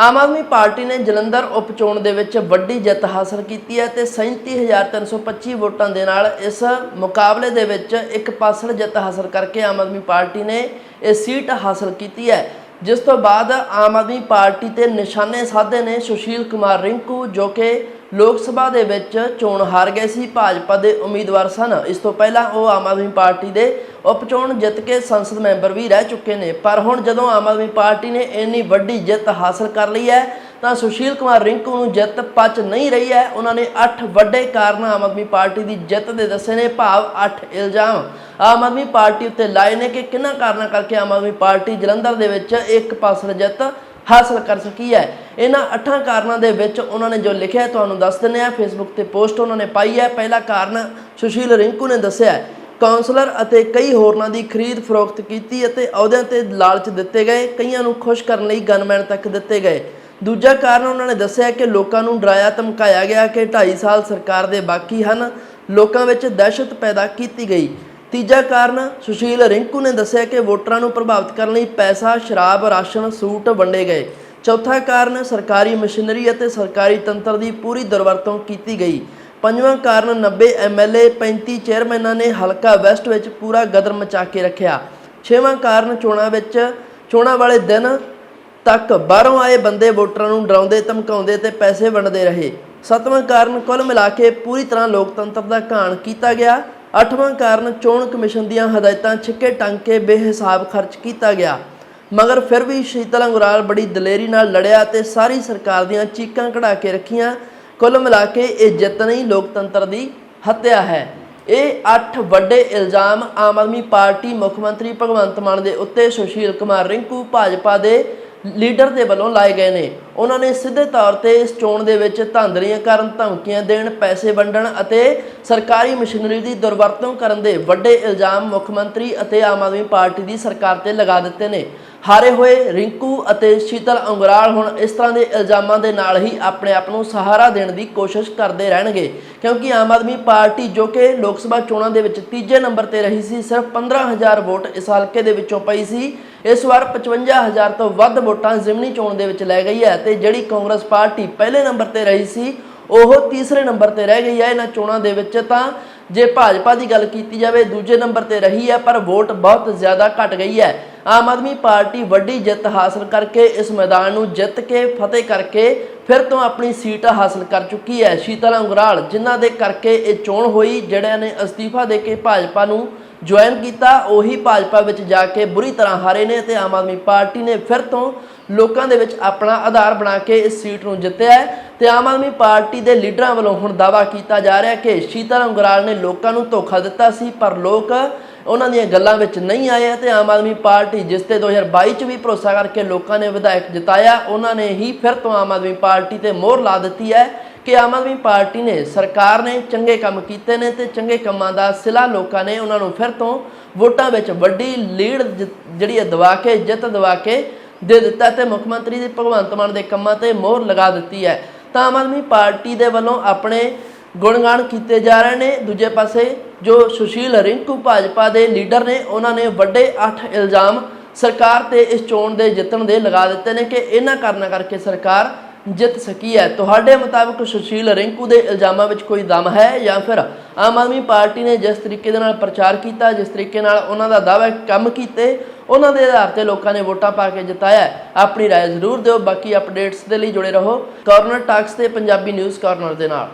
Aam Aadmi party ਨੇ ਜਲੰਧਰ ਉਪ ਚੋਣ ਦੇ ਵਿੱਚ ਵੱਡੀ ਜਿੱਤ ਹਾਸਲ ਕੀਤੀ ਹੈ ਤੇ 37325 ਵੋਟਾਂ ਦੇ ਨਾਲ ਇਸ ਮੁਕਾਬਲੇ ਦੇ ਵਿੱਚ ਇੱਕ ਪਾਸੜ ਜਿੱਤ ਹਾਸਲ ਕਰਕੇ ਆਮ ਆਦਮੀ ਪਾਰਟੀ ਨੇ ਇਹ ਸੀਟ ਹਾਸਲ ਕੀਤੀ ਹੈ। ਜਿਸ ਤੋਂ ਬਾਅਦ ਆਮ ਆਦਮੀ ਪਾਰਟੀ ਤੇ ਨਿਸ਼ਾਨੇ ਸਾਧੇ ਨੇ ਸੁਸ਼ੀਲ ਕੁਮਾਰ ਰਿੰਕੂ, ਜੋ ਕਿ ਲੋਕ ਸਭਾ ਦੇ ਵਿੱਚ ਚੋਣ ਹਾਰ ਗਏ ਸੀ। ਭਾਜਪਾ ਦੇ ਉਮੀਦਵਾਰ ਸਨ। ਇਸ ਤੋਂ ਪਹਿਲਾਂ ਉਹ ਆਮ ਆਦਮੀ ਪਾਰਟੀ ਦੇ ਉਪ ਚੋਣ ਜਿੱਤ ਕੇ ਸੰਸਦ ਮੈਂਬਰ ਵੀ ਰਹਿ ਚੁੱਕੇ ਨੇ। ਪਰ ਹੁਣ ਜਦੋਂ ਆਮ ਆਦਮੀ ਪਾਰਟੀ ਨੇ ਇੰਨੀ ਵੱਡੀ ਜਿੱਤ ਹਾਸਲ ਕਰ ਲਈ ਹੈ, ਤਾਂ ਸੁਸ਼ੀਲ ਕੁਮਾਰ ਰਿੰਕੂ ਨੂੰ ਜਿੱਤ ਪਚ ਨਹੀਂ ਰਹੀ ਹੈ। ਉਹਨਾਂ ਨੇ 8 ਵੱਡੇ ਕਾਰਨ ਆਮ ਆਦਮੀ ਪਾਰਟੀ ਦੀ ਜਿੱਤ ਦੇ ਦੱਸੇ ਨੇ, ਭਾਵ 8 ਇਲਜ਼ਾਮ। ਆਮ ਆਦਮੀ ਪਾਰਟੀ ਉੱਤੇ ਲਾਏ ਨੇ ਕਿ ਕਿੰਨਾ ਕਾਰਨਾਂ ਕਰਕੇ ਆਮ ਆਦਮੀ ਪਾਰਟੀ ਜਲੰਧਰ ਦੇ ਵਿੱਚ ਇੱਕ ਪਾਸਲ ਜਿੱਤ ਹਾਸਲ ਕਰ ਸਕੀ ਹੈ। ਇਹਨਾਂ ਅੱਠਾਂ ਕਾਰਨਾਂ ਦੇ ਵਿੱਚ ਉਹਨਾਂ ਨੇ ਜੋ ਲਿਖਿਆ ਤੁਹਾਨੂੰ ਦੱਸ ਦਿੰਦੇ ਆ ਫੇਸਬੁੱਕ ਤੇ ਪੋਸਟ ਉਹਨਾਂ ਨੇ ਪਾਈ ਹੈ। ਪਹਿਲਾ ਕਾਰਨ ਸੁਸ਼ੀਲ ਰਿੰਕੂ ਨੇ ਦੱਸਿਆ ਕਾਉਂਸਲਰ ਅਤੇ ਕਈ ਹੋਰਨਾਂ ਦੀ ਖਰੀਦ ਫਰੋਖਤ ਕੀਤੀ ਅਤੇ ਅਹੁਦਿਆਂ ਤੇ ਲਾਲਚ ਦਿੱਤੇ ਗਏ। ਕਈਆਂ ਨੂੰ ਖੁਸ਼ ਕਰਨ ਲਈ ਗਨਮੈਨ ਤੱਕ ਦਿੱਤੇ ਗਏ। ਦੂਜਾ ਕਾਰਨ ਉਹਨਾਂ ਨੇ ਦੱਸਿਆ ਕਿ ਲੋਕਾਂ ਨੂੰ ਡਰਾਇਆ ਧਮਕਾਇਆ ਗਿਆ ਕਿ 2.5 ਸਾਲ ਸਰਕਾਰ ਦੇ ਬਾਕੀ ਹਨ। ਲੋਕਾਂ ਵਿੱਚ ਦਹਿਸ਼ਤ ਪੈਦਾ ਕੀਤੀ ਗਈ। ਤੀਜਾ ਕਾਰਨ ਸੁਸ਼ੀਲ ਰਿੰਕੂ ਨੇ ਦੱਸਿਆ ਕਿ ਵੋਟਰਾਂ ਨੂੰ ਪ੍ਰਭਾਵਿਤ ਕਰਨ ਲਈ ਪੈਸਾ, ਸ਼ਰਾਬ, ਰਾਸ਼ਨ, ਸੂਟ ਵੰਡੇ ਗਏ। ਚੌਥਾ ਕਾਰਨ ਸਰਕਾਰੀ ਮਸ਼ੀਨਰੀ ਅਤੇ ਸਰਕਾਰੀ ਤੰਤਰ ਦੀ ਪੂਰੀ ਦੁਰਵਰਤੋਂ ਕੀਤੀ ਗਈ। ਪੰਜਵਾਂ ਕਾਰਨ 90 ਐਮਐਲਏ 35 ਚੇਅਰਮੈਨਾਂ ਨੇ ਹਲਕਾ ਵੈਸਟ ਵਿੱਚ ਪੂਰਾ ਗਦਰ ਮਚਾ ਕੇ ਰੱਖਿਆ। ਛੇਵਾਂ ਕਾਰਨ ਚੋਣਾਂ ਵਿੱਚ ਚੋਣਾਂ ਵਾਲੇ ਦਿਨ ਤੱਕ ਬਾਹਰੋਂ ਆਏ ਬੰਦੇ ਵੋਟਰਾਂ ਨੂੰ ਡਰਾਉਂਦੇ, ਧਮਕਾਉਂਦੇ ਤੇ ਪੈਸੇ ਵੰਡਦੇ ਰਹੇ। ਸੱਤਵਾਂ ਕਾਰਨ ਕੁੱਲ ਮਿਲਾ ਕੇ ਪੂਰੀ ਤਰ੍ਹਾਂ ਲੋਕਤੰਤਰ ਦਾ ਘਾਣ ਕੀਤਾ ਗਿਆ। ਅੱਠਵਾਂ ਕਾਰਨ ਚੋਣ ਕਮਿਸ਼ਨ ਦੀਆਂ ਹਦਾਇਤਾਂ ਛਿੱਕੇ ਟੰਗ ਕੇ ਬੇਹਿਸਾਬ ਖਰਚ ਕੀਤਾ ਗਿਆ। ਮਗਰ ਫਿਰ ਵੀ ਸ਼ੀਤਲ ਅੰਗਰਾਲ ਬੜੀ ਦਲੇਰੀ ਨਾਲ ਲੜਿਆ ਤੇ ਸਾਰੀ ਸਰਕਾਰ ਦੀਆਂ ਚੀਕਾਂ ਕਢਾ ਕੇ ਰੱਖੀਆਂ। ਕੁੱਲ ਮਿਲਾ ਕੇ ਇਹ ਜਿੱਤ ਲੋਕਤੰਤਰ ਦੀ ਹੱਤਿਆ ਹੈ। ਇਹ 8 ਵੱਡੇ ਇਲਜ਼ਾਮ ਆਮ ਆਦਮੀ ਪਾਰਟੀ ਮੁੱਖ ਮੰਤਰੀ ਭਗਵੰਤ ਮਾਨ ਦੇ ਉੱਤੇ ਸੁਸ਼ੀਲ ਕੁਮਾਰ ਰਿੰਕੂ ਭਾਜਪਾ ਦੇ ਲੀਡਰ ਦੇ ਵੱਲੋਂ ਲਾਏ ਗਏ ਨੇ। ਉਹਨਾਂ ਨੇ ਸਿੱਧੇ ਤੌਰ ਤੇ ਇਸ ਚੋਣ ਦੇ ਵਿੱਚ ਧਾਂਦਲੀਆਂ ਕਰਨ ਧਮਕੀਆਂ ਦੇਣ, ਪੈਸੇ ਵੰਡਣ ਅਤੇ ਸਰਕਾਰੀ ਮਸ਼ੀਨਰੀ ਦੀ ਦੁਰਵਰਤੋਂ ਕਰਨ ਦੇ ਵੱਡੇ ਇਲਜ਼ਾਮ ਮੁੱਖ ਮੰਤਰੀ ਅਤੇ ਆਮ ਆਦਮੀ ਪਾਰਟੀ ਦੀ ਸਰਕਾਰ ਤੇ ਲਗਾ ਦਿੱਤੇ ਨੇ। ਹਾਰੇ ਹੋਏ ਰਿੰਕੂ ਅਤੇ ਸ਼ੀਤਲ ਅੰਗਰਾਲ ਹੁਣ ਇਸ ਤਰ੍ਹਾਂ ਦੇ ਇਲਜ਼ਾਮਾਂ ਦੇ ਨਾਲ ਹੀ ਆਪਣੇ ਆਪ ਨੂੰ ਸਹਾਰਾ ਦੇਣ ਦੀ ਕੋਸ਼ਿਸ਼ ਕਰਦੇ ਰਹਿਣਗੇ, ਕਿਉਂਕਿ ਆਮ ਆਦਮੀ ਪਾਰਟੀ ਜੋ ਕਿ ਲੋਕ ਸਭਾ ਚੋਣਾਂ ਦੇ ਵਿੱਚ ਤੀਜੇ ਨੰਬਰ ਤੇ ਰਹੀ ਸੀ, ਸਿਰਫ 15000 ਵੋਟ ਇਸ ਹਲਕੇ ਦੇ ਵਿੱਚੋਂ ਪਈ ਸੀ। ਇਸ ਵਾਰ 55000 ਤੋਂ ਵੱਧ ਵੋਟਾਂ ਜ਼ਿਮਨੀ ਚੋਣ ਦੇ ਵਿੱਚ ਲੈ ਗਈ ਹੈ ਤੇ ਜਿਹੜੀ ਕਾਂਗਰਸ ਪਾਰਟੀ ਪਹਿਲੇ ਨੰਬਰ ਤੇ ਰਹੀ ਸੀ, ਉਹ ਤੀਸਰੇ ਨੰਬਰ ਤੇ ਰਹਿ ਗਈ ਹੈ। ਇਹਨਾਂ ਚੋਣਾਂ ਦੇ ਵਿੱਚ ਤਾਂ ਜੇ ਭਾਜਪਾ ਦੀ ਗੱਲ ਕੀਤੀ ਜਾਵੇ, ਦੂਜੇ ਨੰਬਰ ਤੇ ਰਹੀ ਹੈ, ਪਰ ਵੋਟ ਬਹੁਤ ਜ਼ਿਆਦਾ ਘਟ ਗਈ ਹੈ। ਆਮ ਆਦਮੀ ਪਾਰਟੀ ਵੱਡੀ ਜਿੱਤ ਹਾਸਲ ਕਰਕੇ ਇਸ ਮੈਦਾਨ ਨੂੰ ਜਿੱਤ ਕੇ ਫਤਿਹ ਕਰਕੇ ਫਿਰ ਤੋਂ ਆਪਣੀ ਸੀਟ ਹਾਸਲ ਕਰ ਚੁੱਕੀ ਹੈ। ਸ਼ੀਤਲ ਅੰਗਰਾਲ, ਜਿਨ੍ਹਾਂ ਦੇ ਕਰਕੇ ਇਹ ਚੋਣ ਹੋਈ, ਜਿਹੜਿਆਂ ਨੇ ਅਸਤੀਫਾ ਦੇ ਕੇ ਭਾਜਪਾ ਨੂੰ ਜੁਆਇਨ ਕੀਤਾ, ਉਹੀ ਭਾਜਪਾ ਵਿੱਚ ਜਾ ਕੇ ਬੁਰੀ ਤਰ੍ਹਾਂ ਹਾਰੇ ਨੇ ਤੇ ਆਮ ਆਦਮੀ ਪਾਰਟੀ ਨੇ ਫਿਰ ਤੋਂ ਲੋਕਾਂ ਦੇ ਵਿੱਚ ਆਪਣਾ ਆਧਾਰ ਬਣਾ ਕੇ ਇਸ ਸੀਟ ਨੂੰ ਜਿੱਤਿਆ ਹੈ ਤੇ ਆਮ ਆਦਮੀ ਪਾਰਟੀ ਦੇ ਲੀਡਰਾਂ ਵੱਲੋਂ ਹੁਣ ਦਾਵਾ ਕੀਤਾ ਜਾ ਰਿਹਾ ਕਿ ਸ਼ੀਤਲ ਅੰਗਰਾਲ ਨੇ ਲੋਕਾਂ ਨੂੰ ਧੋਖਾ ਦਿੱਤਾ ਸੀ, ਪਰ ਲੋਕ ਉਹਨਾਂ ਦੀਆਂ ਗੱਲਾਂ ਵਿੱਚ ਨਹੀਂ ਆਏ ਤੇ ਆਮ ਆਦਮੀ ਪਾਰਟੀ ਜਿਸ ਤੇ 2022 ਚ ਵੀ ਭਰੋਸਾ ਕਰਕੇ ਲੋਕਾਂ ਨੇ ਵਿਧਾਇਕ ਜਿਤਾਇਆ, ਉਹਨਾਂ ਨੇ ਹੀ ਫਿਰ ਤੋਂ ਆਮ ਆਦਮੀ ਪਾਰਟੀ ਤੇ ਮੋਹਰ ਲਾ ਦਿੱਤੀ ਹੈ। ਕਿ ਆਮ ਆਦਮੀ ਪਾਰਟੀ ਨੇ, ਸਰਕਾਰ ਨੇ ਚੰਗੇ ਕੰਮ ਕੀਤੇ ਨੇ ਤੇ ਚੰਗੇ ਕੰਮਾਂ ਦਾ ਸਿਲਾ ਲੋਕਾਂ ਨੇ ਉਹਨਾਂ ਨੂੰ ਫਿਰ ਤੋਂ ਵੋਟਾਂ ਵਿੱਚ ਵੱਡੀ ਲੀਡ ਜ- ਜਿਹੜੀ ਹੈ ਦਵਾ ਕੇ, ਜਿੱਤ ਦਵਾ ਕੇ ਦੇ ਦਿੱਤਾ ਤੇ ਮੁੱਖ ਮੰਤਰੀ ਦੇ ਭਗਵੰਤ ਮਾਨ ਦੇ ਕੰਮਾਂ ਤੇ ਮੋਹਰ ਲਗਾ ਦਿੱਤੀ ਹੈ। ਤਾਂ ਆਮ ਆਦਮੀ ਪਾਰਟੀ ਦੇ ਵੱਲੋਂ ਆਪਣੇ ਗੁਣਗਾਨ ਕੀਤੇ ਜਾ ਰਹੇ ਨੇ। ਦੂਜੇ ਪਾਸੇ ਜੋ ਸੁਸ਼ੀਲ ਰਿੰਕੂ ਭਾਜਪਾ ਦੇ ਲੀਡਰ ਨੇ, ਉਹਨਾਂ ਨੇ ਵੱਡੇ 8 ਇਲਜ਼ਾਮ ਸਰਕਾਰ ਤੇ ਇਸ ਚੋਣ ਦੇ ਜਿੱਤਣ ਦੇ ਲਗਾ ਦਿੱਤੇ ਨੇ ਕਿ ਇਹਨਾਂ ਕਾਰਨਾਂ ਕਰਕੇ ਸਰਕਾਰ ਜਿੱਤ ਸਕੀ ਹੈ ਤੁਹਾਡੇ ਮੁਤਾਬਕ ਸੁਸ਼ੀਲ ਰਿੰਕੂ ਦੇ ਇਲਜ਼ਾਮਾਂ ਵਿੱਚ ਕੋਈ ਦਮ ਹੈ ਜਾਂ ਫਿਰ ਆਮ ਆਦਮੀ ਪਾਰਟੀ ਨੇ ਜਿਸ ਤਰੀਕੇ ਦੇ ਨਾਲ ਪ੍ਰਚਾਰ ਕੀਤਾ ਜਿਸ ਤਰੀਕੇ ਨਾਲ ਉਹਨਾਂ ਦਾ ਦਾਅਵਾ ਕੰਮ ਕੀਤੇ ਉਹਨਾਂ ਦੇ ਆਧਾਰ ਤੇ ਲੋਕਾਂ ਨੇ ਵੋਟਾਂ ਪਾ ਕੇ ਜਿਤਾਇਆ ਹੈ। ਆਪਣੀ رائے ਜ਼ਰੂਰ ਦਿਓ ਬਾਕੀ ਅਪਡੇਟਸ ਦੇ ਲਈ ਜੁੜੇ ਰਹੋ ਕਾਰਨਰ ਟਾਕਸ ਤੇ ਪੰਜਾਬੀ ਨਿਊਜ਼ ਕਾਰਨਰ ਦੇ ਨਾਲ